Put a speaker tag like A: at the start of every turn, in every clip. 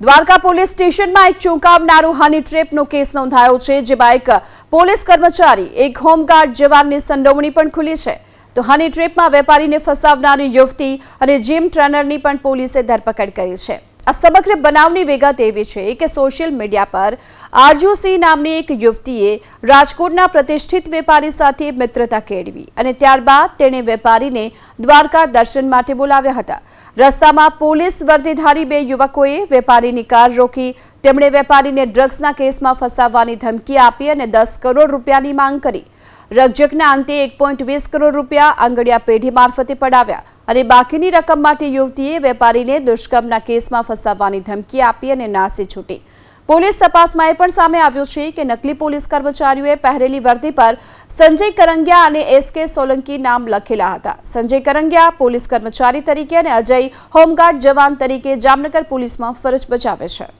A: Dwarka police સ્ટેશનમાં એક ચોંકાવનારો હની ટ્રેપનો case નોંધાયો છે, જેમાં એક પોલીસ કર્મચારી, એક હોમગાર્ડ જવાનની સંડોવણી પણ ખુલી છે. તો હની ટ્રેપમાં વેપારીને ફસાવનારી યુવતી અને જીમ ટ્રેનરની પણ પોલીસે ધરપકડ કરી છે. આ સમગ્ર બનાવની વિગત એવી છે કે સોશિયલ મીડિયા પર આરજુસી નામની એક યુવતીએ રાજકોટના પ્રતિષ્ઠિત વેપારી સાથે મિત્રતા કેળવી અને ત્યારબાદ તેણે વેપારીને દ્વારકા દર્શન માટે બોલાવ્યા હતા. રસ્તામાં પોલીસ વર્દીધારી બે યુવકોએ વેપારીની કાર રોકી તેમણે વેપારીને ડ્રગ્સના કેસમાં ફસાવવાની ધમકી આપી અને દસ કરોડ રૂપિયાની માંગ કરી. રકઝકના અંતે એક પોઈન્ટ વીસ કરોડ રૂપિયા આંગડિયા પેઢી મારફતે પડાવ્યા અને બાકીની રકમ માટે યુવતીએ વેપારીને દુષ્કર્મના કેસમાં ફસાવવાની ધમકી આપી અને નાસી છૂટી. પોલીસ તપાસમાં એ પણ સામે આવ્યું છે કે નકલી પોલીસ કર્મચારીઓએ પહેરેલી વર્દી પર સંજય કરંગિયા અને એસ કે સોલંકી નામ લખેલા હતા. સંજય કરંગિયા પોલીસ કર્મચારી તરીકે અને અજય હોમગાર્ડ જવાન તરીકે જામનગર પોલીસમાં ફરજ બજાવે છે.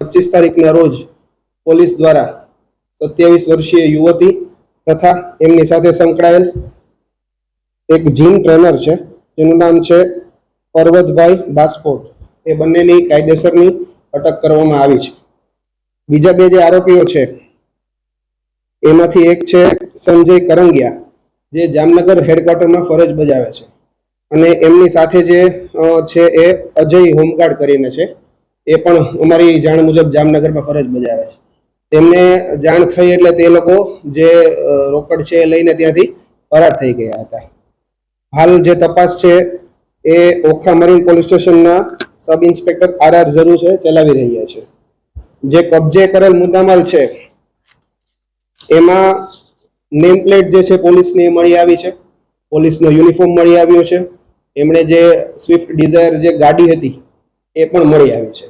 B: પચીસ તારીખના રોજ પોલીસ દ્વારા સત્યાવીસ વર્ષીય યુવતી તથા એમની સાથે સંકળાયેલ એક જીમ ટ્રેનર છે. જેનું નામ છે પર્વતભાઈ બાસ્પોટ. એ બંનેની કાયદેસરની અટક કરવામાં આવી છે. બીજા બે જે આરોપીઓ છે, એમાંથી એક છે સંજય કરંગિયા, જે જામનગર હેડક્વાર્ટરમાં ફરજ બજાવે છે. અને એમની સાથે જે છે એ અજય હોમગાર્ડ કરીને છે. એ પણ અમારી જાણ મુજબ જામનગરમાં ફરજ બજાવે છે. તેમને જાણ થઈ એટલે તે લોકો જે રોકડ છે એ લઈને ત્યાંથી ફરાર થઈ ગયા હતા. હાલ જે તપાસ છે એ ઓખા મરીન પોલીસ સ્ટેશનના sub inspector R R Jharu છે, ચલાવી રહ્યા છે. જે કબજે કરેલ મુદ્દામાલ છે, એમાં નેમ પ્લેટ જે છે પોલીસની એ મળી આવી છે. પોલીસનો યુનિફોર્મ મળી આવ્યો છે. એમણે જે સ્વિફ્ટ ડિઝાયર જે ગાડી હતી એ પણ મળી આવી છે.